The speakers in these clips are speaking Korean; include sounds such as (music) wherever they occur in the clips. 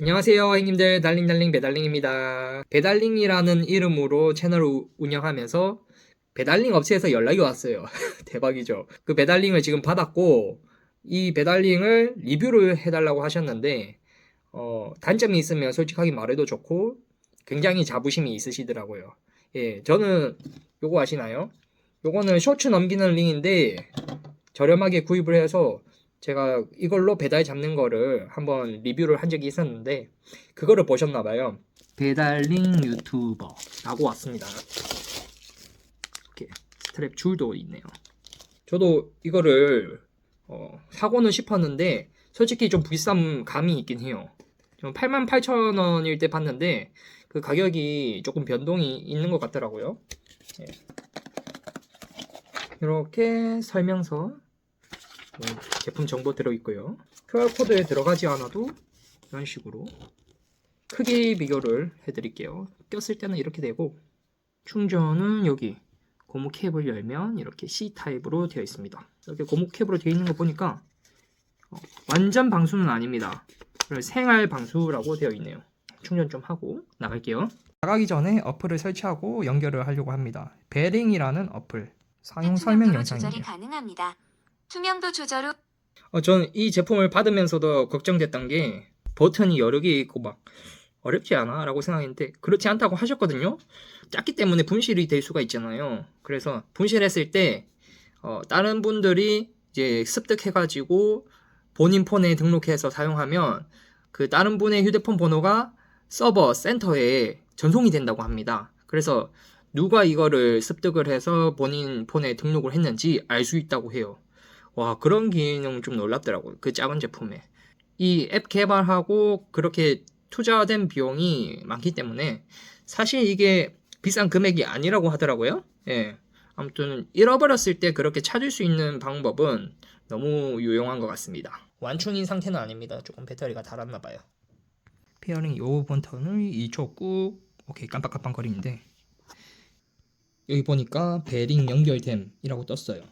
안녕하세요, 형님들. 달링달링 배달링입니다. 배달링이라는 이름으로 채널을 우- 운영하면서 배달링 업체에서 연락이 왔어요. (laughs) 대박이죠. 그 배달링을 지금 받았고, 이 배달링을 리뷰를 해달라고 하셨는데, 어, 단점이 있으면 솔직하게 말해도 좋고, 굉장히 자부심이 있으시더라고요. 예, 저는 요거 아시나요? 요거는 쇼츠 넘기는 링인데, 저렴하게 구입을 해서 제가 이걸로 배달 잡는 거를 한번 리뷰를 한 적이 있었는데 그거를 보셨나 봐요. 배달링 유튜버라고 왔습니다. 이렇게 스트랩 줄도 있네요. 저도 이거를 어, 사고는 싶었는데 솔직히 좀 비싼 감이 있긴 해요. 좀 88,000원일 때 봤는데 그 가격이 조금 변동이 있는 것 같더라고요. 예. 이렇게 설명서 네, 제품 정보 들어있고요. QR코드에 들어가지 않아도 이런 식으로 크기 비교를 해드릴게요. 꼈을 때는 이렇게 되고 충전은 여기 고무 캡을 열면 이렇게 C 타입으로 되어 있습니다. 이렇게 고무 캡으로 되어 있는 거 보니까 어, 완전 방수는 아닙니다. 생활 방수라고 되어 있네요. 충전 좀 하고 나갈게요. 나가기 전에 어플을 설치하고 연결을 하려고 합니다. 베링이라는 어플 사용 설명. 가능합니다. 투명도 조절 후 어, 전이 제품을 받으면서도 걱정됐던 게 버튼이 여러 개 있고 막 어렵지 않아? 라고 생각했는데 그렇지 않다고 하셨거든요. 작기 때문에 분실이 될 수가 있잖아요. 그래서 분실했을 때 어, 다른 분들이 이제 습득해가지고 본인 폰에 등록해서 사용하면 그 다른 분의 휴대폰 번호가 서버 센터에 전송이 된다고 합니다. 그래서 누가 이거를 습득을 해서 본인 폰에 등록을 했는지 알 수 있다고 해요. 와 그런 기능 좀 놀랍더라고요 그 작은 제품에. 이 앱 개발하고 그렇게 투자된 비용이 많기 때문에 사실 이게 비싼 금액이 아니라고 하더라고요. 예. 아무튼 잃어버렸을 때 그렇게 찾을 수 있는 방법은 너무 유용한 것 같습니다. 완충인 상태는 아닙니다. 조금 배터리가 닳았나 봐요. 페어링 요 버튼을 2초 꾹. 오케이 깜빡깜빡 거리는데. 여기 보니까 베링 연결됨이라고 떴어요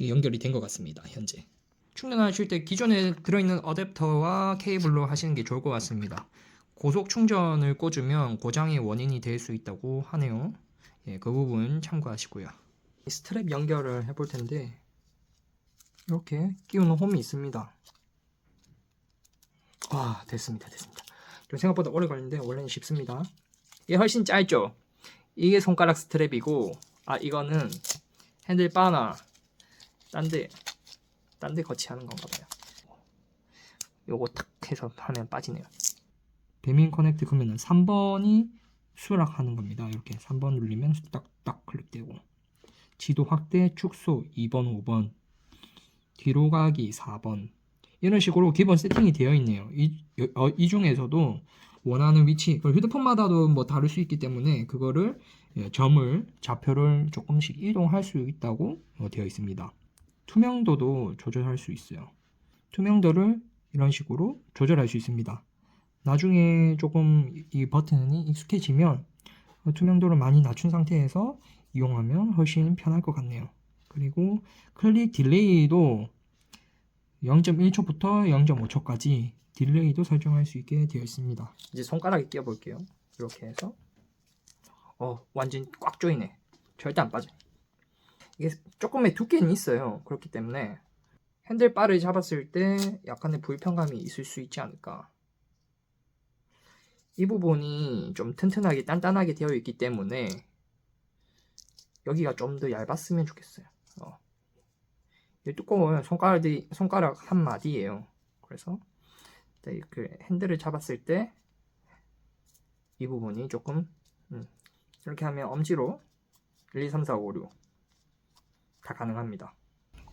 연결이 된 것 같습니다. 현재 충전하실 때 기존에 들어있는 어댑터와 케이블로 하시는 게 좋을 것 같습니다. 고속 충전을 꽂으면 고장의 원인이 될 수 있다고 하네요. 예, 그 부분 참고하시고요. 스트랩 연결을 해볼 텐데 이렇게 끼우는 홈이 있습니다. 와 됐습니다, 됐습니다. 좀 생각보다 오래 걸리는데 원래는 쉽습니다. 이게 훨씬 짧죠. 이게 손가락 스트랩이고 아 이거는 핸들바나 딴데 딴 데 거치하는 건가 봐요. 요거 탁 해서 하면 빠지네요. 배민 커넥트 그러면은 3번이 수락하는 겁니다. 이렇게 3번 누르면 딱딱 클릭되고 지도 확대 축소 2번 5번 뒤로 가기 4번 이런 식으로 기본 세팅이 되어 있네요. 이, 어, 이 중에서도 원하는 위치 그걸 휴대폰마다도 뭐 다를 수 있기 때문에 그거를 예, 점을 좌표를 조금씩 이동할 수 있다고 어, 되어 있습니다. 투명도도 조절할 수 있어요. 투명도를 이런 식으로 조절할 수 있습니다. 나중에 조금 이 버튼이 익숙해지면 어, 투명도를 많이 낮춘 상태에서 이용하면 훨씬 편할 것 같네요. 그리고 클릭 딜레이도 0.1초부터 0.5초까지 딜레이도 설정할 수 있게 되어 있습니다. 이제 손가락에 끼워 볼게요. 이렇게 해서 어 완전 꽉 조이네. 절대 안 빠져. 이게 조금의 두께는 있어요. 그렇기 때문에 핸들바를 잡았을 때 약간의 불편감이 있을 수 있지 않을까. 이 부분이 좀 튼튼하게 단단하게 되어 있기 때문에 여기가 좀 더 얇았으면 좋겠어요. 어. 이 뚜껑은 손가락이, 손가락 한 마디예요. 그래서 그 핸들을 잡았을 때 이 부분이 조금 음, 이렇게 하면 엄지로 1, 2, 3, 4, 5, 6 다 가능합니다.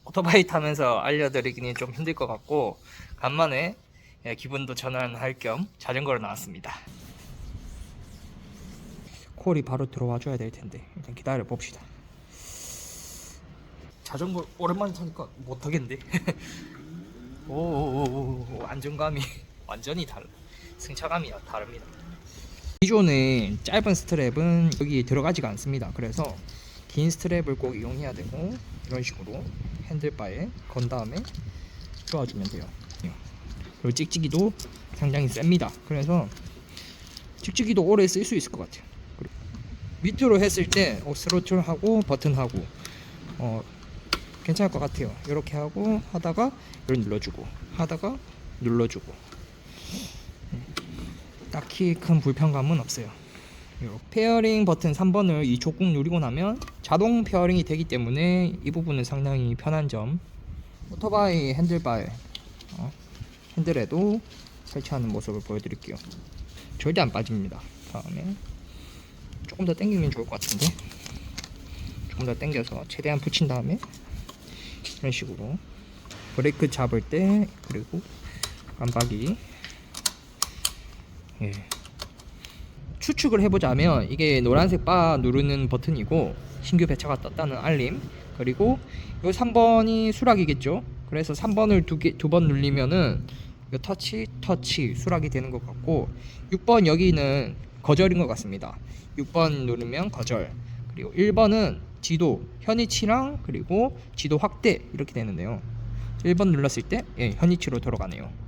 오토바이 타면서 알려드리기는 좀 힘들 것 같고 간만에 예, 기분도 전환할 겸 자전거로 나왔습니다. 콜이 바로 들어와 줘야 될 텐데 일단 기다려 봅시다. 자전거 오랜만에 타니까 못 타겠는데. 오오오오 안정감이 (laughs) 완전히 달라. 승차감이 다릅니다. 기존의 짧은 스트랩은 여기 들어가지가 않습니다. 그래서 긴 스트랩을 꼭 이용해야 되고 이런 식으로 핸들바에 건 다음에 조아주면 돼요. 예. 그리고 찍찍이도 상당히 셉니다. 그래서 찍찍이도 오래 쓸 수 있을 것 같아요. 밑으로 했을 때 어, 스로틀하고 버튼하고 어, 괜찮을 것 같아요. 이렇게 하고 하다가 이걸 눌러주고 하다가 눌러주고 음, 딱히 큰 불편감은 없어요. 요 페어링 버튼 3번을 이 족꾹 누르고 나면 자동 페어링이 되기 때문에 이 부분은 상당히 편한 점. 오토바이 핸들바 어, 핸들에도 설치하는 모습을 보여드릴게요. 절대 안 빠집니다. 다음에 조금 더 당기면 좋을 것 같은데 조금 더 당겨서 최대한 붙인 다음에 이런 식으로 브레이크 잡을 때 그리고 깜빡이 예. 추측을 해보자면 이게 노란색 바 누르는 버튼이고 신규 배차가 떴다는 알림. 그리고 요 3번이 수락이겠죠? 그래서 3번을 두번 누르면은 이거 터치 터치 수락이 되는 것 같고 6번 여기는 거절인 것 같습니다. 6번 누르면 거절. 그리고 1번은 지도 현위치랑 그리고 지도 확대 이렇게 되는데요. 1번 눌렀을 때 예, 현위치로 돌아가네요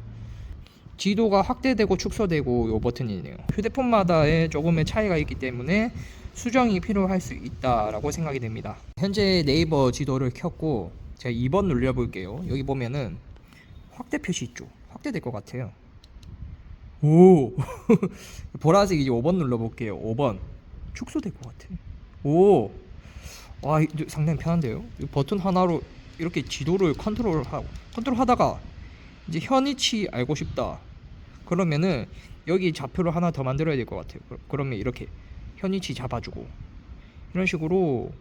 지도가 확대되고 축소되고 요 버튼이네요. 휴대폰마다의 조금의 차이가 있기 때문에 수정이 필요할 수 있다라고 생각이 됩니다. 현재 네이버 지도를 켰고 제가 2번 눌려 볼게요. 여기 보면은 확대 표시 있죠. 확대될 것 같아요. 오 (laughs) 보라색 이제 5번 눌러 볼게요. 5번 축소될 것 같아. 오. 와, 이거 상당히 편한데요. 이 버튼 하나로 이렇게 지도를 컨트롤하고 컨트롤하다가 이제 현위치 알고 싶다. 그러면은 여기 좌표를 하나 더 만들어야 될 것 같아요. 그- 그러면 이렇게 현위치 잡아주고 이런 식으로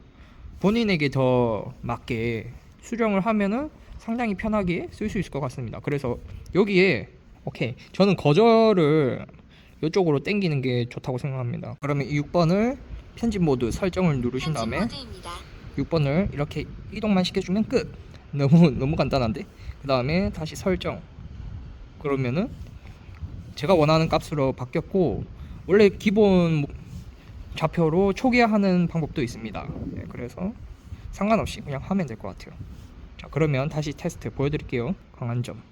본인에게 더 맞게 수정을 하면은 상당히 편하게 쓸 수 있을 것 같습니다. 그래서 여기에 오케이 저는 거절을 이쪽으로 당기는 게 좋다고 생각합니다. 그러면 이 6번을 편집 모드 설정을 누르신 다음에 모드입니다. 6번을 이렇게 이동만 시켜주면 끝. 너무 너무 간단한데. 그 다음에 다시 설정. 그러면은 제가 원하는 값으로 바뀌었고 원래 기본 좌표로 초기화하는 방법도 있습니다. 네, 그래서 상관없이 그냥 하면 될 것 같아요. 자 그러면 다시 테스트 보여드릴게요. 강한 점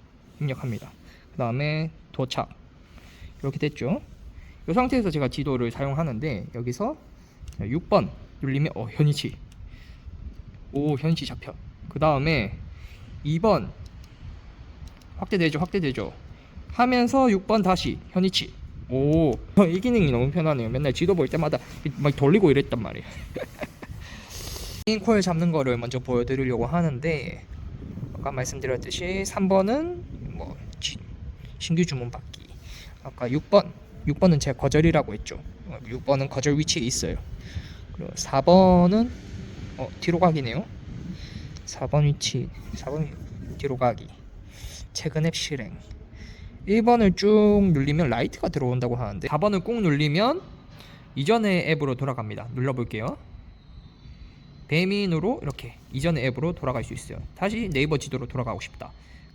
입력합니다. 그 다음에 도착 이렇게 됐죠. 이 상태에서 제가 지도를 사용하는데 여기서 6번 눌리면 어 현위치 오 현위치 잡혀 그 다음에 2번 확대되죠 확대되죠 하면서 6번 다시 현위치 오 이 (laughs) 기능이 너무 편하네요 맨날 지도 볼 때마다 막 돌리고 이랬단 말이에요 (laughs) 코일 잡는 거를 먼저 보여드리려고 하는데 아까 말씀드렸듯이 3번은 뭐 지- 신규 주문 받기 아까 6번 6번은 제가 거절이라고 했죠 6번은 거절 위치에 있어요 그리고 4번은 어, 뒤로 가기네요. 4번 위치, 4번 뒤로 가기. 최근 앱 실행. 1번을 쭉 눌리면 라이트가 들어온다고 하는데 4번을 꾹 눌리면 이전의 앱으로 돌아갑니다. 눌러볼게요. 배민으로 이렇게 이전의 앱으로 돌아갈 수 있어요. 다시 네이버 지도로 돌아가고 싶다.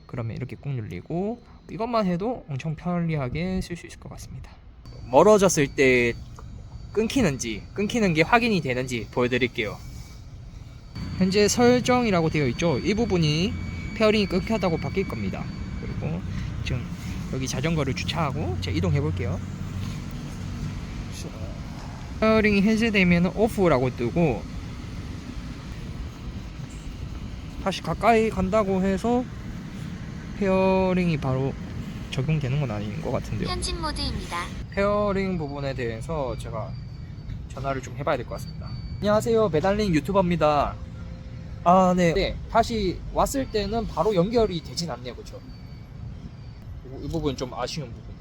그러면 이렇게 꾹 눌리고 이것만 해도 엄청 편리하게 쓸 수 있을 것 같습니다. 멀어졌을 때 끊기는지 끊기는 게 확인이 되는지 보여드릴게요. 현재 설정이라고 되어 있죠. 이 부분이 페어링이 끊겼다고 바뀔 겁니다. 그리고 지금 여기 자전거를 주차하고 제가 이동해 볼게요. 페어링이 해제되면 오프라고 뜨고 다시 가까이 간다고 해서 페어링이 바로 적용되는 건 아닌 것 같은데요. 편집 모드입니다. 페어링 부분에 대해서 제가 전화를 좀 해봐야 될 것 같습니다. 안녕하세요. 배달링 유튜버입니다. 아, 네. 네. 다시 왔을 때는 바로 연결이 되진 않네요. 그쵸? 이 부분 좀 아쉬운 부분.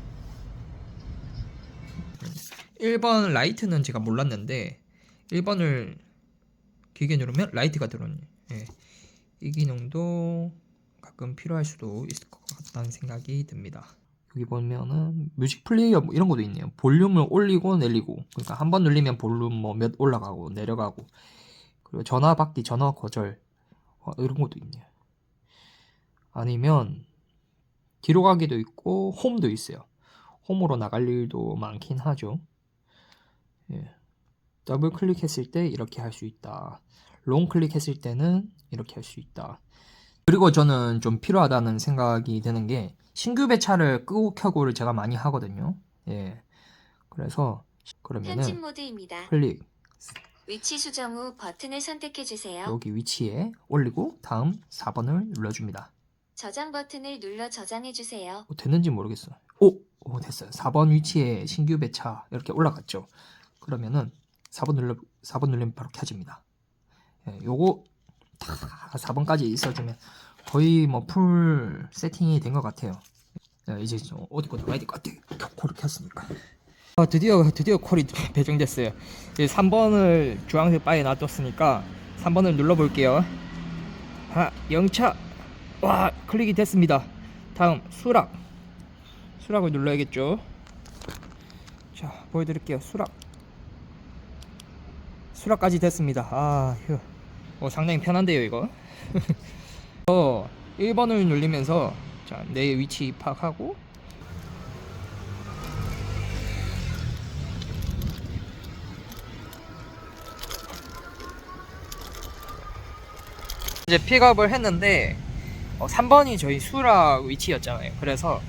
1번 라이트는 제가 몰랐는데 1번을 길게 누르면 라이트가 들어오네요. 예. 이 기능도 가끔 필요할 수도 있을 것 같다는 생각이 듭니다. 여기 보면은 뮤직 플레이어 뭐 이런 것도 있네요. 볼륨을 올리고 내리고. 그러니까 한 번 눌리면 볼륨 뭐 몇 올라가고 내려가고. 그리고 전화 받기, 전화 거절. 어, 이런 것도 있네요. 아니면 뒤로 가기도 있고 홈도 있어요. 홈으로 나갈 일도 많긴 하죠. 예. 더블 클릭했을 때 이렇게 할 수 있다. 롱 클릭했을 때는 이렇게 할 수 있다. 그리고 저는 좀 필요하다는 생각이 드는 게 신규 배차를 끄고 켜고를 제가 많이 하거든요. 예. 그래서 편집 그러면은 모드입니다. 클릭 위치 수정 후 버튼을 선택해 주세요. 여기 위치에 올리고 다음 4번을 눌러 줍니다. 저장 버튼을 눌러 저장해 주세요. 어, 됐는지 모르겠어요. 오, 오 됐어요. 4번 위치에 신규 배차 이렇게 올라갔죠. 그러면은 4번 눌러 4번 누르면 바로 켜집니다. 예, 요거 다 4번까지 있어주면 거의 뭐 풀 세팅이 된 것 같아요. 예, 이제 좀 어디 거 나와야 될 것 같아요. 콜을 켰으니까. 아, 드디어 드디어 콜이 배정됐어요. 이제 3번을 주황색 바에 놔뒀으니까 3번을 눌러볼게요. 아, 영차. 와, 클릭이 됐습니다. 다음 수락. 수락을 눌러야겠죠. 자, 보여드릴게요. 수락. 수락까지 됐습니다. 아, 휴. 어, 상당히 편한데요, 이거. (laughs) 어, 1번을 누르면서 자, 내 위치 파악하고 이제 픽업을 했는데 어, 3번이 저희 수락 위치였잖아요. 그래서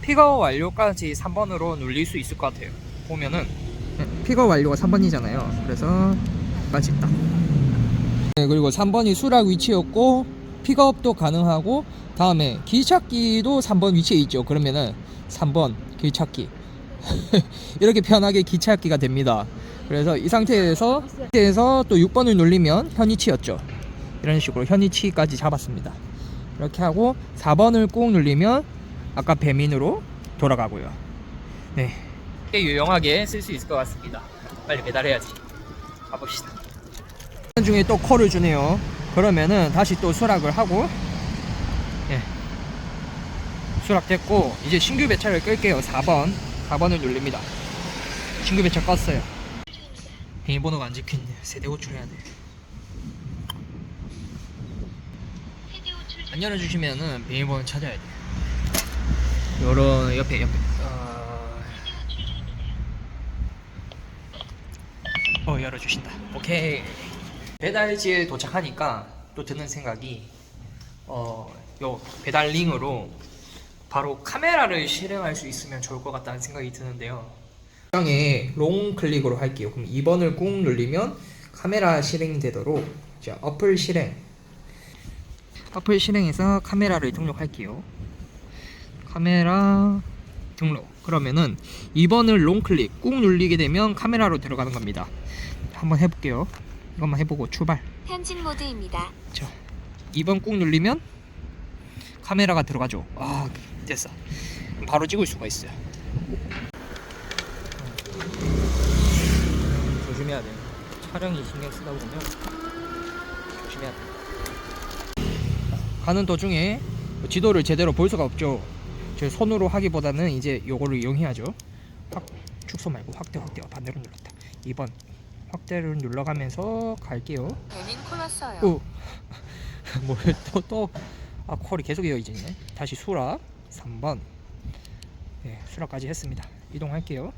픽업 완료까지 3번으로 눌릴 수 있을 것 같아요. 보면은 픽업 완료가 3번이잖아요. 그래서 까지 있다. 네, 그리고 3번이 수락 위치였고 픽업도 가능하고 다음에 길찾기도 3번 위치에 있죠. 그러면은 3번 길찾기 (laughs) 이렇게 편하게 길찾기가 됩니다. 그래서 이 상태에서 이 상태에서 또 6번을 눌리면 현위치였죠. 이런 식으로 현위치까지 잡았습니다. 이렇게 하고 4번을 꾹 누르면 아까 배민으로 돌아가고요. 네. 꽤 유용하게 쓸 수 있을 것 같습니다. 빨리 배달해야지. 가봅시다. 중에 또 콜을 주네요. 그러면은 다시 또 수락을 하고 예. 수락됐고 이제 신규 배차를 끌게요. 4번. 4번을 눌립니다. 신규 배차 껐어요. 비밀번호가 안 찍혀있네요. 세대 호출해야 돼. 안 열어주시면은 비밀번호 찾아야 돼. 요런 옆에 옆에. 어... 어 열어주신다. 오케이. 배달지에 도착하니까 또 드는 생각이 어요 배달 링으로 바로 카메라를 실행할 수 있으면 좋을 것 같다는 생각이 드는데요. 상에 롱 클릭으로 할게요. 그럼 2번을 꾹 누르면 카메라 실행되도록 자 어플 실행 어플 실행해서 카메라를 등록할게요. 카메라 등록. 그러면은 2번을 롱 클릭 꾹 눌리게 되면 카메라로 들어가는 겁니다. 한번 해볼게요. 이것만 해보고 출발. 편집 모드입니다. 자, 2번 꾹 누르면 카메라가 들어가죠. 아, 됐어. 바로 찍을 수가 있어요. 음, 조심해야 돼. 촬영이 신경 쓰다 보면 가는 도중에 지도를 제대로 볼 수가 없죠. 제 손으로 하기보다는 이제 요거를 이용해야죠. 확 축소 말고 확대 확대 반대로 눌렀다. 2번 확대를 눌러가면서 갈게요. 배민 콜 왔어요. 오. (laughs) 뭐또또 아, 콜이 계속 이어지네. 다시 수락 3번. 네, 수락까지 했습니다. 이동할게요.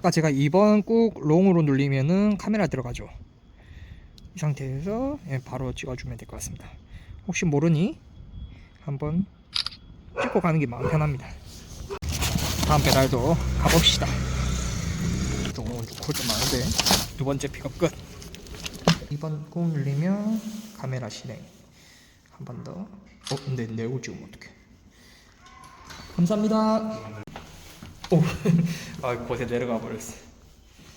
아까 제가 2번 꾹 롱으로 눌리면은 카메라 들어가죠. 이 상태에서 예, 바로 찍어주면 될 것 같습니다. 혹시 모르니 한번 찍고 가는 게 마음 편합니다. 다음 배달도 가봅시다. 또 오늘 콜좀 많은데 두 번째 픽업 끝. 2번 꾹 누르면 카메라 실행 한 번 더. 어 근데 내 얼굴 찍으면 어떡해 감사합니다 오, (laughs) 아 곳에 내려가 버렸어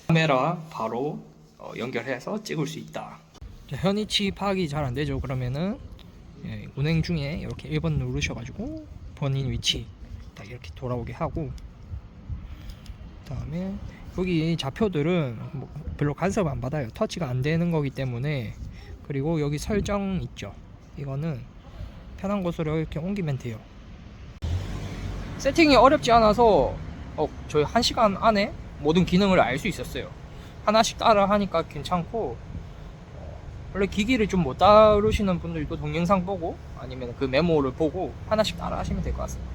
카메라 바로 어, 연결해서 찍을 수 있다 자, 현위치 파악이 잘 안되죠 그러면은 예, 운행 중에 이렇게 1번 누르셔가지고 본인 위치 딱 이렇게 돌아오게 하고 다음에 여기 좌표들은 뭐 별로 간섭 안 받아요. 터치가 안 되는 거기 때문에 그리고 여기 설정 있죠. 이거는 편한 곳으로 이렇게 옮기면 돼요. 세팅이 어렵지 않아서 어, 저희 한 시간 안에 모든 기능을 알 수 있었어요. 하나씩 따라 하니까 괜찮고 어, 원래 기기를 좀 못 다루시는 분들도 동영상 보고 아니면 그 메모를 보고 하나씩 따라 하시면 될 것 같습니다.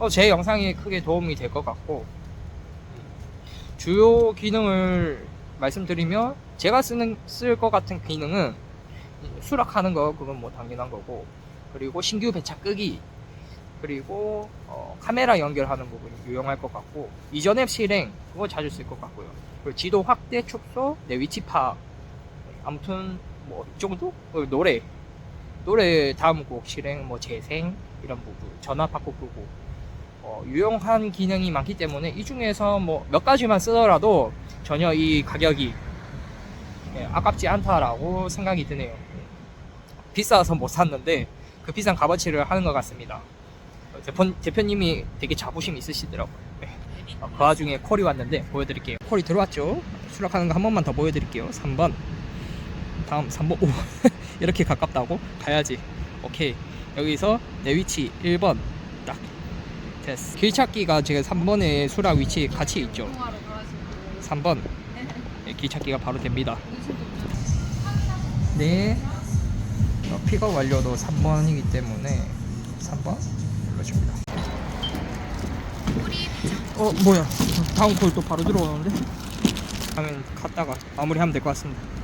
어, 제 영상이 크게 도움이 될 것 같고 주요 기능을 말씀드리면 제가 쓰는 쓸 것 같은 기능은 수락하는 거 그건 뭐 당연한 거고 그리고 신규 배차 끄기 그리고 어, 카메라 연결하는 부분이 유용할 것 같고 이전 앱 실행 그거 자주 쓸 것 같고요. 그리고 지도 확대 축소, 내 위치 파악 아무튼 뭐 이 정도 어, 노래 노래 다음 곡 실행 뭐 재생 이런 부분 전화 바꿔 끄고 어, 유용한 기능이 많기 때문에 이 중에서 뭐 몇 가지만 쓰더라도 전혀 이 가격이 예, 아깝지 않다라고 생각이 드네요. 비싸서 못 샀는데 그 비싼 값어치를 하는 것 같습니다. 어, 대표, 대표님이 되게 자부심 있으시더라고요. 네. 어, 그 와중에 콜이 왔는데 보여드릴게요. 콜이 들어왔죠? 수락하는 거 한 번만 더 보여드릴게요. 3번. 다음 3번. 오 (laughs) 이렇게 가깝다고? 가야지. 오케이. 여기서 내 위치 1번 딱 됐어. 길 찾기가 제가 3번에 수락 위치 같이 있죠. 3번. 네, 길 찾기가 바로 됩니다. 네. 어, 픽업 완료도 3번이기 때문에 3번 눌러줍니다. 어 뭐야? 다음 콜 또 바로 들어오는데? 하면 갔다가 마무리하면 될 것 같습니다.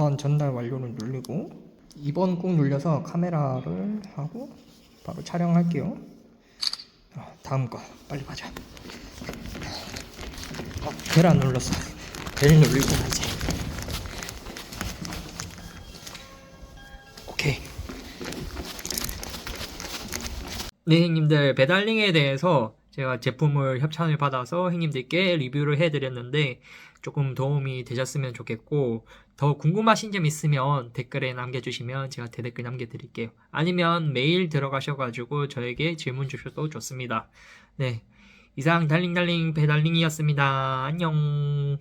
1번 전달 완료를 누르고 2번 꾹 눌려서 카메라를 하고 바로 촬영할게요. 어, 다음 거 빨리 가자. 어, 벨안 눌렀어. 벨 눌리고 이제. 오케이. 네, 형님들 배달링에 대해서 제가 제품을 협찬을 받아서 형님들께 리뷰를 해드렸는데 조금 도움이 되셨으면 좋겠고 더 궁금하신 점 있으면 댓글에 남겨주시면 제가 대댓글 남겨드릴게요. 아니면 메일 들어가셔가지고 저에게 질문 주셔도 좋습니다. 네, 이상 달링달링 배달링이었습니다. 안녕.